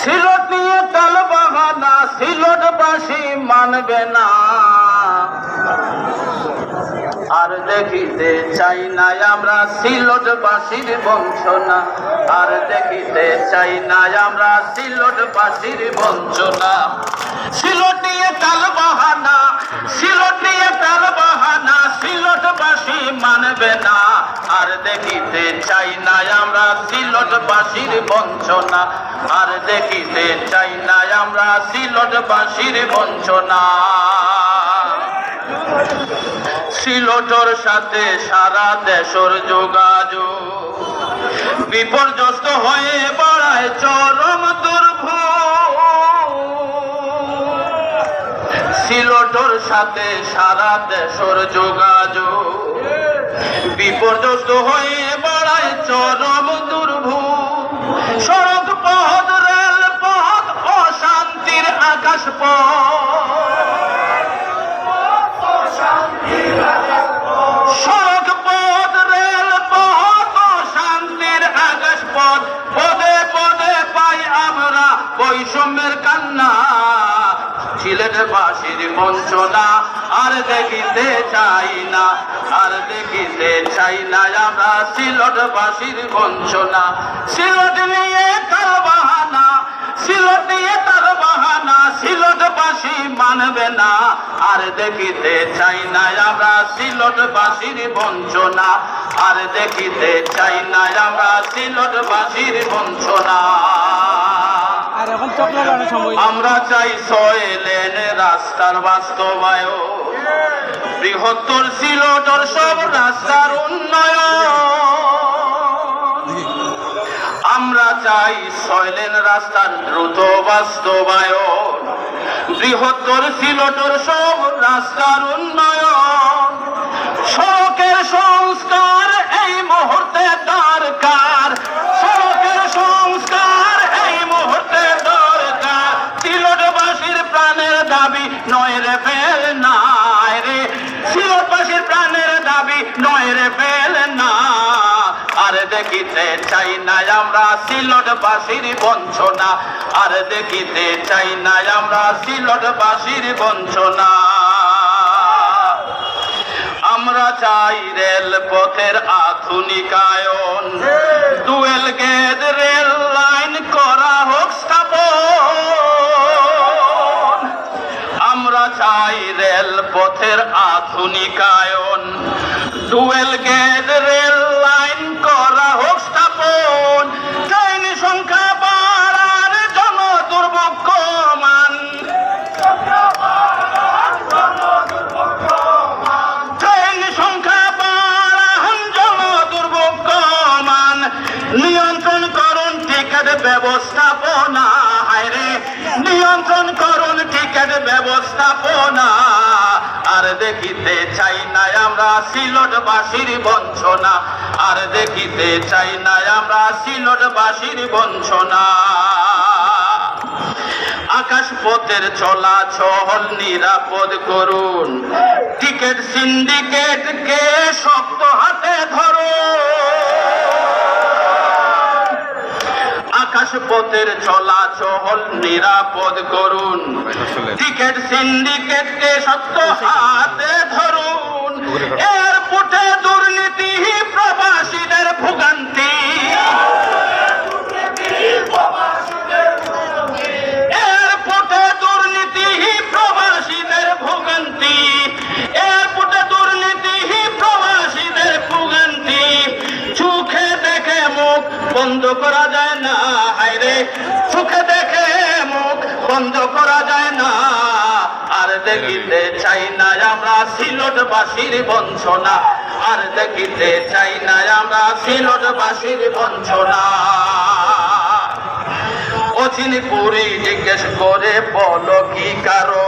সিলট নিয়ে তাল বাহানা, সিলটবাসী মানবে না। আর দেখিতে চাই না আমরা সিলটবাসীর বঞ্চনা। আর দেখিতে চাই না আমরা সিলটবাসীর বঞ্চনা। সিলট নিয়ে তাল বাহানা, সিলট নিয়ে তাল বাহানা, সিলটবাসী মানবে না। আর দেখিতে চাই না আমরা সিলটবাসীর বঞ্চনা। আর দেখিতে চাই না আমরা সিলটবাসীর বঞ্চনা। সিলটর সাথে সারা দেশর যোগাযোগ। বিপর্যস্ত হয়ে বাড়ায় চরম দুর্ভোগ। সিলটর সাথে সারা দেশর যোগাযোগ। বিপর্যস্ত হয়ে বাড়ায় চরম দুর্ভোগ। সড়ক পথ, রেল পথ, অশান্তির আকাশ সড়ক পথ, রেল পথ শান্তির আকাশ পথ। পদে পদে পাই আমরা বৈষম্যের কান্না। সিলেট বাসির বঞ্চনা আর দেখিতে চাই না আর দেখিতে চাই না আমরা সিলট বাসির বঞ্চনা। সিলট নিয়ে কার বাহানা সিলট নিয়ে তার বাহানা সিলটবাসী মানবে না। আর দেখিতে চাই না আমরা সিলটবাসীর বঞ্চনা আর দেখিতে চাই না আমরা বঞ্চনা। চকলেট অনেক সময় আমরা চাই ছয় লেন রাস্তার বাস্তবায়ন। বৃহত্তর সিলটর সব রাস্তার উন্নয়ন। আমরা চাই ছয় লেন রাস্তার দ্রুত বাস্তবায়ন। বৃহত্তর সিলটর সব রাস্তার উন্নয়ন। সড়কের সংস্কার এই মুহূর্তে দরকার। সড়কের সংস্কার এই মুহূর্তে দরকার। সিলটবাসীর প্রাণের দাবি নয় রে দাবি নয় রে না। আর দেখিতে চাই না আমরা সিলটবাসীর বঞ্চনা। আর দেখিতে চাই না আমরা সিলটবাসীর বঞ্চনা। আমরা চাই রেল পথের আধুনিকায়ন পথের আধুনিকায়ন ডুয়েল গেজ রেল লাইন করা হোক স্থাপন। ট্রেন সংখ্যা বাড়ার জন দুর্ভোগ কমান। ট্রেন সংখ্যা বাড়ান জন দুর্ভোগ কমান। নিয়ন্ত্রণ করুন টিকিট ব্যবস্থাপনা। নিয়ন্ত্রণ করুন টিকিট ব্যবস্থাপনা। আর দেখিতে চাই না আমরা সিলটবাসীর বঞ্চনা। আর দেখিতে চাই না আমরা সিলটবাসীর বঞ্চনা। আকাশ পথের চলাচল নিরাপদ করুন। টিকিট সিন্ডিকেট কে শক্ত হাতে ধরো আকাশ পথের চলাচল নিরাপদ করুন। টিকিট সিন্ডিকেট কে শক্ত বন্ধ করা যায় না, হায়রে। চোখে দেখে মুখ বন্ধ করা যায় না। আর দেখিতে চাই না আমরা সিলটবাসীর বঞ্চনা। আর দেখিতে চাই না আমরা সিলটবাসীর বঞ্চনা। অচিন পুরী জিজ্ঞেস করে বলো কি কারণ?